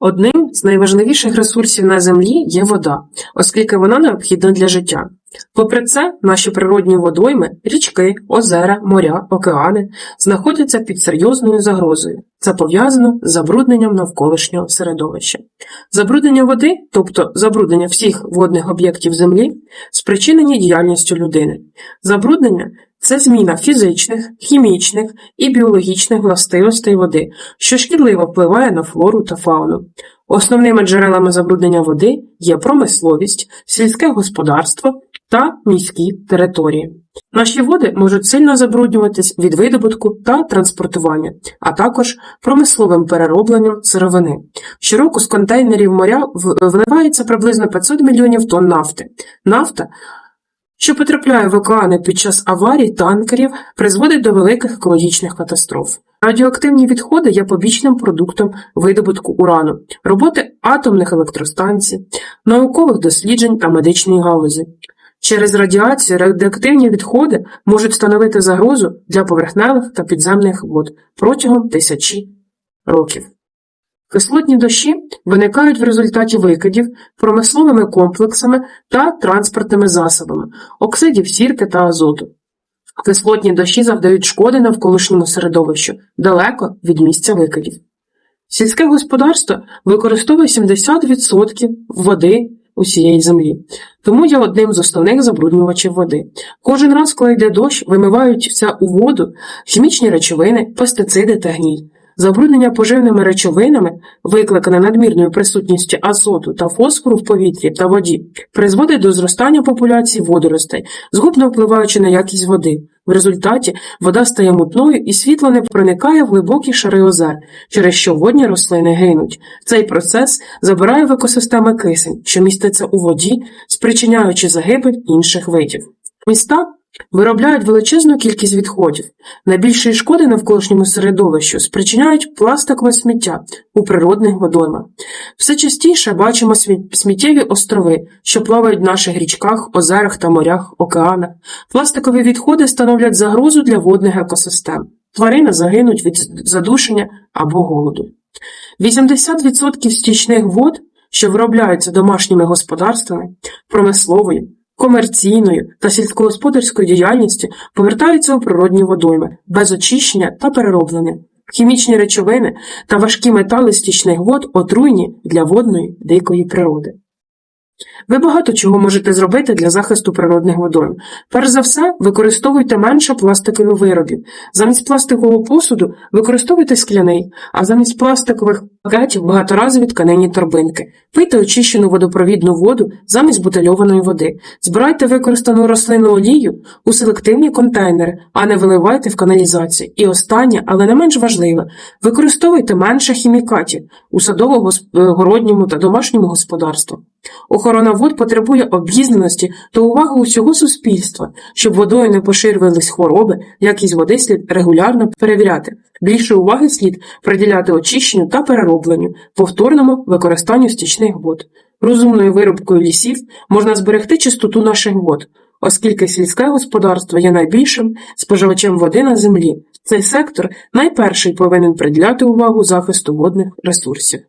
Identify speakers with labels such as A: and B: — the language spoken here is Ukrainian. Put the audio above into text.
A: Одним з найважливіших ресурсів на землі є вода, оскільки вона необхідна для життя. Попри це, наші природні водойми, річки, озера, моря, океани знаходяться під серйозною загрозою. Це пов'язано з забрудненням навколишнього середовища. Забруднення води, тобто забруднення всіх водних об'єктів землі, спричинені діяльністю людини. Забруднення це зміна фізичних, хімічних і біологічних властивостей води, що шкідливо впливає на флору та фауну. Основними джерелами забруднення води є промисловість, сільське господарство та міські території. Наші води можуть сильно забруднюватись від видобутку та транспортування, а також промисловим переробленням сировини. Щороку з контейнерів моря в- виливається приблизно 500 мільйонів тонн нафти. Нафта що потрапляє в океани під час аварій танкерів, призводить до великих екологічних катастроф. Радіоактивні відходи є побічним продуктом видобутку урану, роботи атомних електростанцій, наукових досліджень та медичної галузі. Через радіацію радіоактивні відходи можуть становити загрозу для поверхневих та підземних вод протягом тисячі років. Кислотні дощі виникають в результаті викидів промисловими комплексами та транспортними засобами, оксидів сірки та азоту. Кислотні дощі завдають шкоди навколишньому середовищу далеко від місця викидів. Сільське господарство використовує 70% води усієї землі, тому є одним з основних забруднювачів води. Кожен раз, коли йде дощ, вимиваються у воду хімічні речовини, пестициди та гній. Забруднення поживними речовинами, викликане надмірною присутністю азоту та фосфору в повітрі та воді, призводить до зростання популяції водоростей, згубно впливаючи на якість води. В результаті вода стає мутною і світло не проникає в глибокі шари озер, через що водні рослини гинуть. Цей процес забирає в екосистеми кисень, що міститься у воді, спричиняючи загибель інших видів. Міста виробляють величезну кількість відходів. Найбільшої шкоди навколишньому середовищу спричиняють пластикове сміття у природних водоймах. Все частіше бачимо сміттєві острови, що плавають в наших річках, озерах та морях, океанах. Пластикові відходи становлять загрозу для водних екосистем. Тварини загинуть від задушення або голоду. 80% стічних вод, що виробляються домашніми господарствами, промисловою, комерційною та сільськогосподарською діяльністю, повертаються у природні водойми без очищення та перероблення. Хімічні речовини та важкі метали стічних вод отруйні для водної дикої природи. Ви багато чого можете зробити для захисту природних водойм. Перш за все, використовуйте менше пластикових виробів. Замість пластикового посуду використовуйте скляний, а замість пластикових пакетів багаторазові тканинні торбинки. Пийте очищену водопровідну воду замість бутильованої води. Збирайте використану рослинну олію у селективні контейнери, а не виливайте в каналізацію. І останнє, але не менш важливе, використовуйте менше хімікатів у садово-городньому та домашньому господарстві. Охорона вод потребує обізнаності та уваги усього суспільства, щоб водою не поширювались хвороби, якість води слід регулярно перевіряти. Більше уваги слід приділяти очищенню та переробленню, повторному використанню стічних вод. Розумною вирубкою лісів можна зберегти чистоту наших вод, оскільки сільське господарство є найбільшим споживачем води на землі. Цей сектор найперший повинен приділяти увагу захисту водних ресурсів.